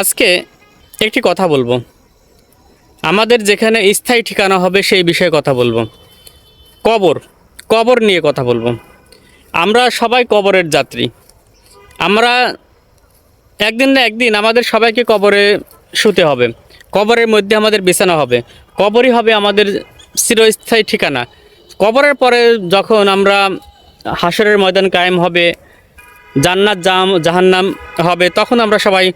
আজকে একটি কথা বলব। আমাদের যেখানে স্থায়ী ঠিকানা হবে সেই বিষয়ে কথা বলব। কবর কবর নিয়ে কথা বলব। আমরা সবাই কবরের যাত্রী। আমরা একদিন না একদিন আমাদের সবাইকে কবরে শুতে হবে। কবরের মধ্যে আমাদের বিছানা হবে। কবরই হবে আমাদের চিরস্থায়ী ঠিকানা। কবরের পরে যখন আমরা হাসরের ময়দান কায়েম হবে, জান্নাত জাম জাহান্নাম হবে, তখন আমরা সবাই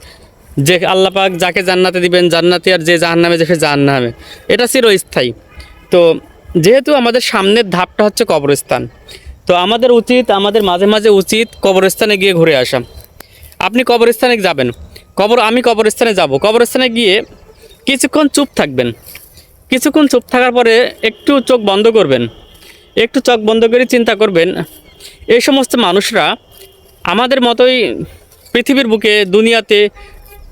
যে আল্লাপাক যাকে জান্নাতে দিবেন, জান্নাতি আর যে জাহান্নামে যে সে জাহান্নামে। এটা চিরস্থায়ী। তো যেহেতু আমাদের সামনের ধাপটা হচ্ছে কবরস্থান, তো আমাদের উচিত, আমাদের মাঝে মাঝে উচিত কবরস্থানে গিয়ে ঘুরে আসা। আপনি কবরস্থানে যাবেন। কবর, আমি কবরস্থানে যাব। কবরস্থানে গিয়ে কিছুক্ষণ চুপ থাকবেন। কিছুক্ষণ চুপ থাকার পরে একটু চোখ বন্ধ করবেন। একটু চোখ বন্ধ করে চিন্তা করবেন, এই সমস্ত মানুষরা আমাদের মতোই পৃথিবীর বুকে, দুনিয়াতে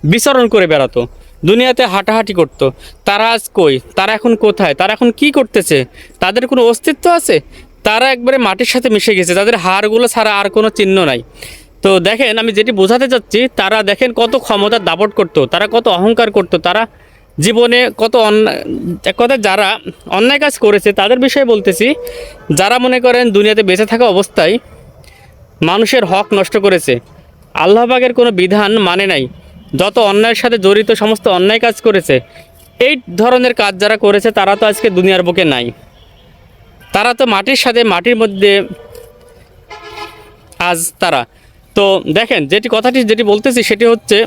বিচরণ করে বেড়াতো। দুনিয়াতে হাঁটাহাঁটি করতো। তারা আজ কই? তারা এখন কোথায়? তারা এখন কি করতেছে? তাদের কোনো অস্তিত্ব আছে? তারা একবারে মাটির সাথে মিশে গেছে। তাদের হাড়গুলো ছাড়া আর কোনো চিহ্ন নাই। তো দেখেন, আমি যেটি বোঝাতে চাচ্ছি, তারা দেখেন কত ক্ষমতার দাপট করতো। তারা কত অহংকার করতো। তারা জীবনে কত অন্যায়, এক কথায় যারা অন্যায় কাজ করেছে, তাদের বিষয়ে বলতেছি, যারা মনে করেন দুনিয়াতে বেঁচে থাকা অবস্থায় মানুষের হক নষ্ট করেছে, আল্লাহবাগের কোনো বিধান মানে নাই। যত অন্যায়ের সাথে জড়িত, সমস্ত অন্যায় কাজ করেছে, এই ধরনের কাজ যারা করেছে, তারা তো আজকে দুনিয়ার বুকে নাই। তারা তো মাটির সাথে, মাটির মধ্যে আজ তারা। তো দেখেন, যেটি কথাটি যেটি বলতেছি, সেটি হচ্ছে,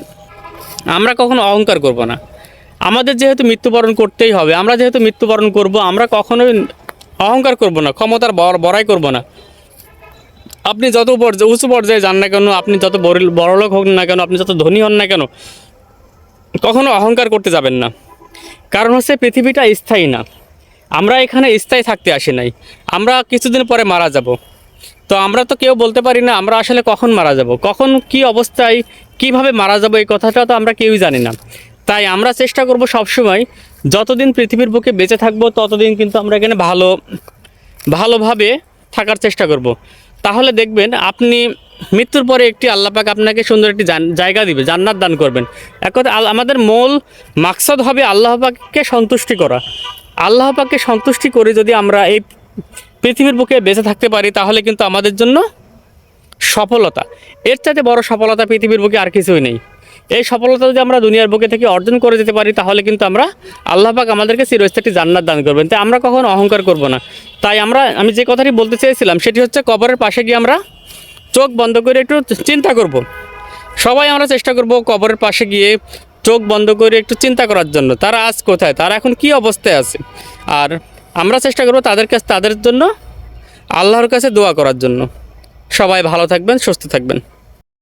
আমরা কখনো অহংকার করব না। আমাদের যেহেতু মৃত্যুবরণ করতেই হবে, আমরা যেহেতু মৃত্যুবরণ করব, আমরা কখনোই অহংকার করব না, ক্ষমতার বড় বড়াই করব না। আপনি যত পর্যায়ে উঁচু পর্যায়ে যান না কেন, আপনি যত বড় বড়লোক হোক না কেন, আপনি যত ধনী হন না কেন, কখনো অহংকার করতে যাবেন না। কারণ হচ্ছে পৃথিবীটা স্থায়ী না। আমরা এখানে স্থায়ী থাকতে আসি নাই। আমরা কিছুদিন পরে মারা যাব। তো আমরা তো কেউ বলতে পারি না, আমরা আসলে কখন মারা যাব? কখন কি অবস্থায় কীভাবে মারা যাব এই কথাটা তো আমরা কেউই জানি না। তাই আমরা চেষ্টা করব সবসময় যতদিন পৃথিবীর বুকে বেঁচে থাকব, ততদিন কিন্তু আমরা এখানে ভালো ভালোভাবে থাকার চেষ্টা করব। তাহলে দেখবেন আপনি মৃত্যুর পরে একটি আল্লাপাক আপনাকে সুন্দর একটি জায়গা দিবে, জান্নাত দান করবেন। এক আমাদের মূল মাকসাদ হবে আল্লাহ পাককে সন্তুষ্টি করা। আল্লাহ পাককে সন্তুষ্টি করে যদি আমরা এই পৃথিবীর বুকে বেঁচে থাকতে পারি, তাহলে কিন্তু আমাদের জন্য সফলতা। এর চাইতে বড় সফলতা পৃথিবীর বুকে আর কিছুই নেই। এই সফলতা যদি আমরা দুনিয়ার বুকে থেকে অর্জন করে যেতে পারি, তাহলে কিন্তু আমরা আল্লাহ পাক আমাদেরকে চিরস্থায়ী জান্নাত দান করবেন। তাই আমরা কখনো অহংকার করব না। তাই আমরা, আমি যে কথাটি বলতে চেয়েছিলাম, সেটি হচ্ছে কবরের পাশে গিয়ে আমরা চোখ বন্ধ করে একটু চিন্তা করব। সবাই আমরা চেষ্টা করব কবরের পাশে গিয়ে চোখ বন্ধ করে একটু চিন্তা করার জন্য। তারা আজ কোথায়? তারা এখন কি অবস্থায় আছে? আর আমরা চেষ্টা করব তাদের কাছে, তাদের জন্য আল্লাহর কাছে দোয়া করার জন্য। সবাই ভালো থাকবেন, সুস্থ থাকবেন।